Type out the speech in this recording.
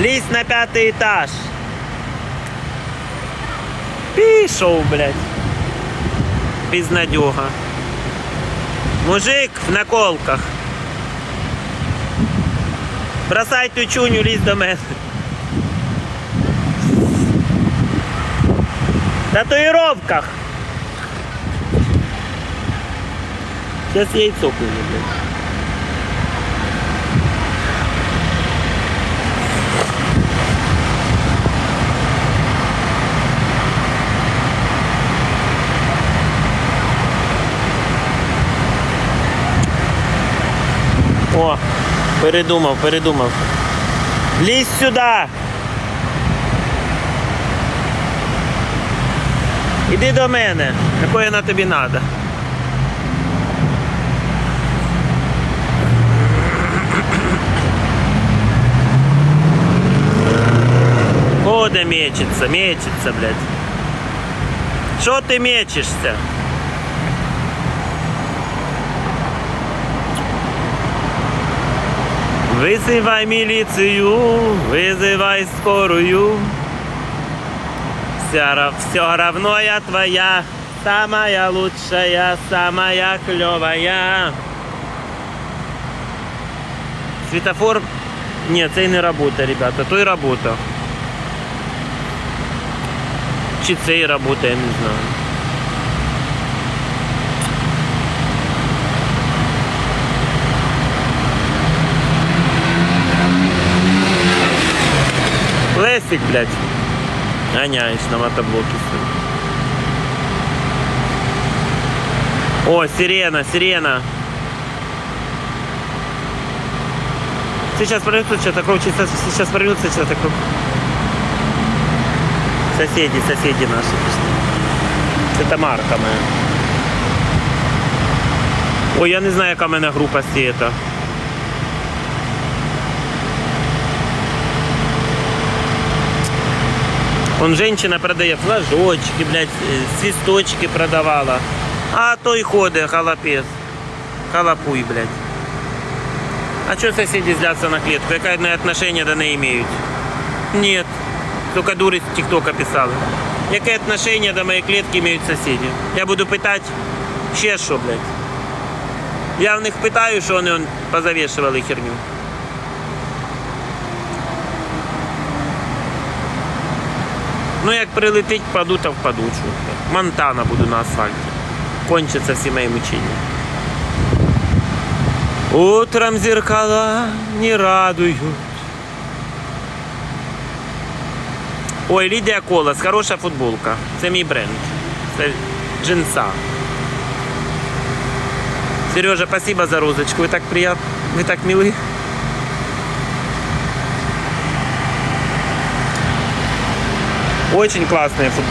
Лізь на п'ятий етаж. Пішов, блядь. Пізнадюга. Мужик в наколках. Бросай ту чуню, лізь до мене. Татуїровках. Сейчас яйцо куплю, блядь. О, передумав, передумав. Лізь сюди. Іди до мене. Якої на тобі треба? Хода мечется, мечется, блядь. Що ти мечешся? Вызывай милицию, вызывай скорую. Все, рав- все равно я твоя, самая лучшая, самая клевая. Светофор. Нет, цей не работа, ребята. Той работа. Чи цей работа, я не знаю. Лесик, блядь. Гоняешь на мотоблоке. О, сирена, сирена. Сейчас пройдется, сейчас округ, сейчас, сейчас пройдется, сейчас округ. Соседи, соседи наши пришли. Это марка моя. Ой, я не знаю, яка в мене група сієта. Он женщина продає флажочки, блядь, э, свисточки продавала. А той ходить халапес. Халапуй, блядь. А что соседи злятся на клетку? Какое одно отношение до неї имеют? Нет. Только дури з ТикТока писали. Яке отношение до моей клетки имеют соседи? Я буду питать, ще що, блядь. Я в них питаю, що вони он, позавішували херню. Ну як прилетить, впаду, то впаду. Монтана буду на асфальті. Кончаться всі мої мучення. Утром зеркала не радують. Ой, Лідія Колос, хороша футболка. Це мій бренд. Це джинса. Сережа, спасибо за розочку. Ви так приятно. Ви так милі. Очень классный футболка.